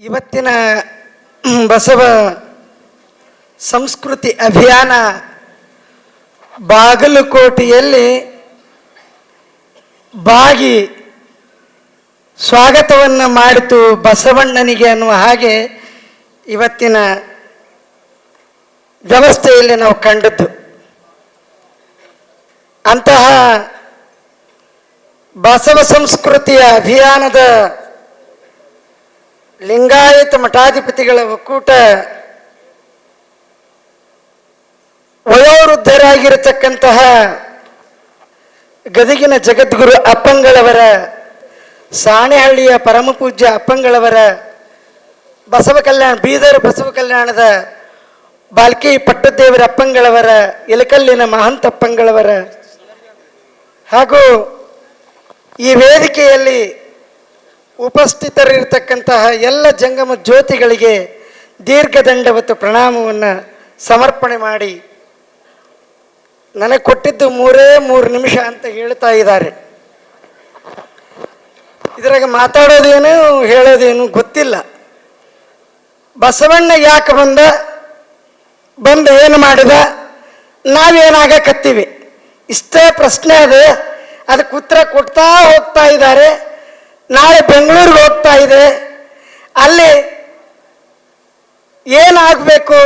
ಇವತ್ತಿನ ಬಸವ ಸಂಸ್ಕೃತಿ ಅಭಿಯಾನ ಬಾಗಲಕೋಟೆಯಲ್ಲಿ ಬಾಗಿ ಸ್ವಾಗತವನ್ನು ಮಾಡಿತು ಬಸವಣ್ಣನಿಗೆ ಅನ್ನುವ ಹಾಗೆ ಇವತ್ತಿನ ವ್ಯವಸ್ಥೆಯಲ್ಲಿ ನಾವು ಕಂಡದ್ದು. ಅಂತಹ ಬಸವ ಸಂಸ್ಕೃತಿಯ ಅಭಿಯಾನದ ಲಿಂಗಾಯತ ಮಠಾಧಿಪತಿಗಳ ಒಕ್ಕೂಟ ವಯೋವೃದ್ಧರಾಗಿರತಕ್ಕಂತಹ ಗದಗಿನ ಜಗದ್ಗುರು ಅಪ್ಪಂಗಳವರ, ಸಾಣೆಹಳ್ಳಿಯ ಪರಮಪೂಜ್ಯ ಅಪ್ಪಂಗಳವರ, ಬಸವ ಕಲ್ಯಾಣ, ಬೀದರ್ ಬಸವ ಕಲ್ಯಾಣದ ಬಾಲ್ಕಿ ಪಟ್ಟದೇವರ ಅಪ್ಪಂಗಳವರ, ಇಲಕಲ್ಲಿನ ಮಹಂತ ಅಪ್ಪಂಗಳವರ ಹಾಗೂ ಈ ವೇದಿಕೆಯಲ್ಲಿ ಉಪಸ್ಥಿತರಿರ್ತಕ್ಕಂತಹ ಎಲ್ಲ ಜಂಗಮ ಜ್ಯೋತಿಗಳಿಗೆ ದೀರ್ಘದಂಡವತ್ತು ಪ್ರಣಾಮವನ್ನು ಸಮರ್ಪಣೆ ಮಾಡಿ ನನಗೆ ಕೊಟ್ಟಿದ್ದು ಮೂರೇ ಮೂರು ನಿಮಿಷ ಅಂತ ಹೇಳ್ತಾ ಇದ್ದಾರೆ. ಇದ್ರಾಗ ಮಾತಾಡೋದೇನು ಹೇಳೋದೇನು ಗೊತ್ತಿಲ್ಲ. ಬಸವಣ್ಣ ಯಾಕೆ ಬಂದ? ಬಂದು ಏನು ಮಾಡಿದ? ನಾವೇನಾಗಕತ್ತೀವಿ? ಇಷ್ಟೇ ಪ್ರಶ್ನೆ ಅದು. ಅದಕ್ಕೆ ಉತ್ತರ ಕೊಡ್ತಾ ಹೋಗ್ತಾ ಇದ್ದಾರೆ. ನಾಳೆ ಬೆಂಗಳೂರಿಗೆ ಹೋಗ್ತಾ ಇದೆ. ಅಲ್ಲಿ ಏನಾಗಬೇಕು?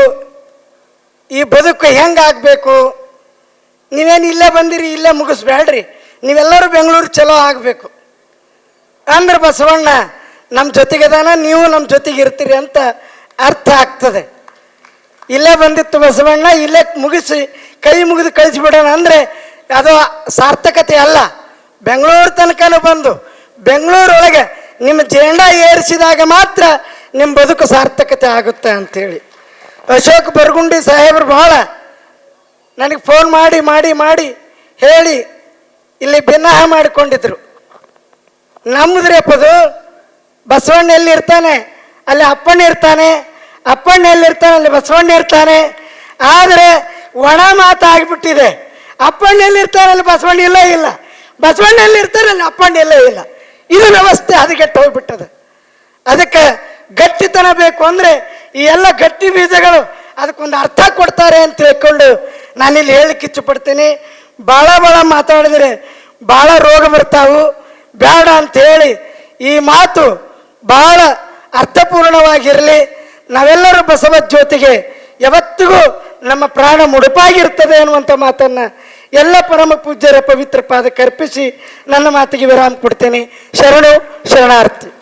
ಈ ಬದುಕು ಹೆಂಗಾಗಬೇಕು? ನೀವೇನು ಇಲ್ಲೇ ಬಂದಿರಿ, ಇಲ್ಲೇ ಮುಗಿಸ್ಬೇಡ್ರಿ ನೀವೆಲ್ಲರೂ ಬೆಂಗಳೂರು ಚಲೋ ಆಗಬೇಕು. ಅಂದ್ರೆ ಬಸವಣ್ಣ ನಮ್ಮ ಜೊತೆಗದಾನ ನೀವು ನಮ್ಮ ಜೊತೆಗೆ ಇರ್ತೀರಿ ಅಂತ ಅರ್ಥ ಆಗ್ತದೆ. ಇಲ್ಲೇ ಬಂದಿತ್ತು ಬಸವಣ್ಣ, ಇಲ್ಲೇ ಮುಗಿಸಿ ಕೈ ಮುಗಿದು ಕಳಿಸಿಬಿಡೋಣ ಅಂದರೆ ಅದು ಸಾರ್ಥಕತೆ ಅಲ್ಲ. ಬೆಂಗಳೂರು ತನಕನೂ ಬಂದು ಬೆಂಗಳೂರೊಳಗೆ ನಿಮ್ಮ ಜೆಂಡಾ ಏರಿಸಿದಾಗ ಮಾತ್ರ ನಿಮ್ಮ ಬದುಕು ಸಾರ್ಥಕತೆ ಆಗುತ್ತೆ ಅಂಥೇಳಿ ಅಶೋಕ್ ಬರ್ಗುಂಡಿ ಸಾಹೇಬರು ಭಾಳ ನನಗೆ ಫೋನ್ ಮಾಡಿ ಮಾಡಿ ಮಾಡಿ ಹೇಳಿ ಇಲ್ಲಿ ಭಿನ್ನಾಹ ಮಾಡಿಕೊಂಡಿದ್ರು. ನಮ್ಮದ್ರಪ್ಪದು ಬಸವಣ್ಣ ಎಲ್ಲಿ ಇರ್ತಾನೆ? ಅಲ್ಲಿ ಅಪ್ಪಣ್ಣ ಇರ್ತಾನೆ. ಅಪ್ಪಣ್ಣ ಎಲ್ಲಿರ್ತಾನೆ ಅಲ್ಲಿ ಬಸವಣ್ಣ ಇರ್ತಾನೆ. ಆದರೆ ಒಣ ಮಾತಾಗ್ಬಿಟ್ಟಿದೆ ಅಪ್ಪಣ್ಣ ಎಲ್ಲಿರ್ತಾನೆ ಅಲ್ಲಿ ಬಸವಣ್ಣ ಇಲ್ಲ ಇಲ್ಲ. ಬಸವಣ್ಣ ಎಲ್ಲಿರ್ತಾರೆ ಅಲ್ಲಿ ಅಪ್ಪಣ್ಣ ಇಲ್ಲ ಇಲ್ಲ. ಇದು ವ್ಯವಸ್ಥೆ ಹದಗೆಟ್ಟು ಹೋಗ್ಬಿಟ್ಟದ ಅದಕ್ಕೆ ಗಟ್ಟಿತನ ಬೇಕು ಅಂದರೆ ಈ ಎಲ್ಲ ಗಟ್ಟಿ ಬೀಜಗಳು ಅದಕ್ಕೊಂದು ಅರ್ಥ ಕೊಡ್ತಾರೆ ಅಂತ ತಿಳ್ಕೊಂಡು ನಾನಿಲ್ಲಿ ಹೇಳಕ್ಕೆ ಇಚ್ಛಪಡ್ತೀನಿ. ಭಾಳ ಭಾಳ ಮಾತಾಡಿದರೆ ಭಾಳ ರೋಗ ಬರ್ತಾವು. ಬೇಡ ಅಂತ ಹೇಳಿ ಈ ಮಾತು ಭಾಳ ಅರ್ಥಪೂರ್ಣವಾಗಿರಲಿ. ನಾವೆಲ್ಲರೂ ಬಸವ ಜ್ಯೋತಿಗೆ ಯಾವತ್ತಿಗೂ ನಮ್ಮ ಪ್ರಾಣ ಮುಡುಪಾಗಿರ್ತದೆ ಅನ್ನುವಂಥ ಮಾತನ್ನು ಎಲ್ಲ ಪರಮ ಪೂಜ್ಯರ ಪವಿತ್ರ ಪಾದ ಕರ್ಪಿಸಿ ನನ್ನ ಮಾತಿಗೆ ವಿರಾಮ ಕೊಡ್ತೇನೆ. ಶರಣು ಶರಣಾರ್ಥಿ.